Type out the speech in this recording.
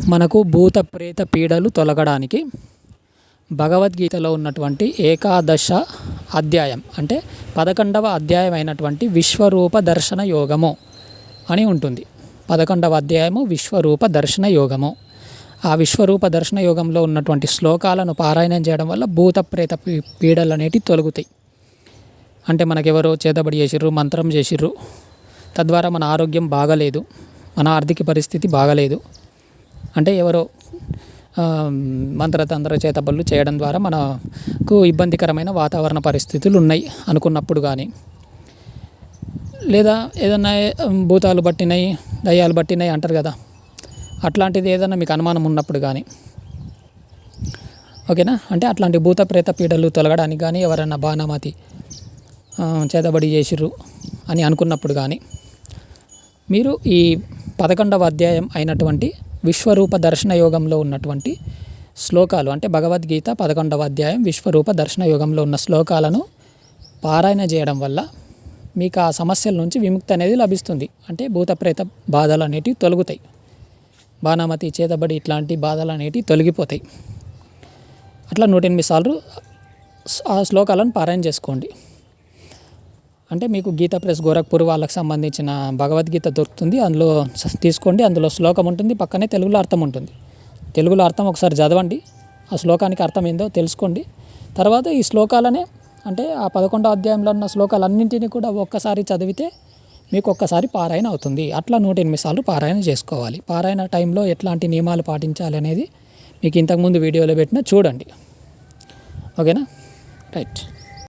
మనకు భూత ప్రేత పీడలు తొలగడానికి భగవద్గీతలో ఉన్నటువంటి ఏకాదశ అధ్యాయం అంటే పదకొండవ అధ్యాయం అయినటువంటి విశ్వరూప దర్శన యోగము అని ఉంటుంది. పదకొండవ అధ్యాయము విశ్వరూప దర్శన యోగము. ఆ విశ్వరూప దర్శన యోగంలో ఉన్నటువంటి శ్లోకాలను పారాయణం చేయడం వల్ల భూత ప్రేత పీ- పీడలు అనేటివి తొలగుతాయి. అంటే మనకెవరో చేతబడి చేసిర్రు మంత్రం చేసిర్రు తద్వారా మన ఆరోగ్యం బాగలేదు మన ఆర్థిక పరిస్థితి బాగలేదు అంటే ఎవరో మంత్ర మంత్రతంత్ర చేతబడులు చేయడం ద్వారా మనకు ఇబ్బందికరమైన వాతావరణ పరిస్థితులు ఉన్నాయి అనుకున్నప్పుడు కానీ లేదా ఏదన్నా భూతాలు పట్టినాయి దయ్యాలు పట్టినాయి అంటారు కదా. అట్లాంటిది ఏదైనా మీకు అనుమానం ఉన్నప్పుడు కానీ ఓకేనా? అంటే అట్లాంటి భూత ప్రేత పీడలు తొలగడానికి కానీ ఎవరైనా బాణమతి చేతబడి చేసిర్రు అని అనుకున్నప్పుడు కానీ మీరు ఈ పదకొండవ అధ్యాయం అయినటువంటి విశ్వరూప దర్శన యోగంలో ఉన్నటువంటి శ్లోకాలు అంటే భగవద్గీత పదకొండవ అధ్యాయం విశ్వరూప దర్శన యోగంలో ఉన్న శ్లోకాలను పారాయణ చేయడం వల్ల మీకు ఆ సమస్యల నుంచి విముక్తి అనేది లభిస్తుంది. అంటే భూతప్రేత బాధలు అనేటివి తొలగుతాయి. బాణామతి చేతబడి ఇట్లాంటి బాధలు అనేటివి తొలగిపోతాయి. అట్లా నూట ఎనిమిది సార్లు ఆ శ్లోకాలను పారాయణ చేసుకోండి. అంటే మీకు గీత ప్రెస్ గోరఖ్పూర్ వాళ్ళకి సంబంధించిన భగవద్గీత దొరుకుతుంది. అందులో తీసుకోండి. అందులో శ్లోకం ఉంటుంది. పక్కనే తెలుగులో అర్థం ఉంటుంది. తెలుగులో అర్థం ఒకసారి చదవండి. ఆ శ్లోకానికి అర్థం ఏందో తెలుసుకోండి. తర్వాత ఈ శ్లోకాలనే అంటే ఆ పదకొండో అధ్యాయంలో ఉన్న శ్లోకాలన్నింటినీ కూడా ఒక్కసారి చదివితే మీకు ఒక్కసారి పారాయణ అవుతుంది. అట్లా నూట ఎనిమిది సార్లు పారాయణ చేసుకోవాలి. పారాయణ టైంలో ఎట్లాంటి నియమాలు పాటించాలి అనేది మీకు ఇంతకుముందు వీడియోలో పెట్టిన చూడండి. ఓకేనా? రైట్.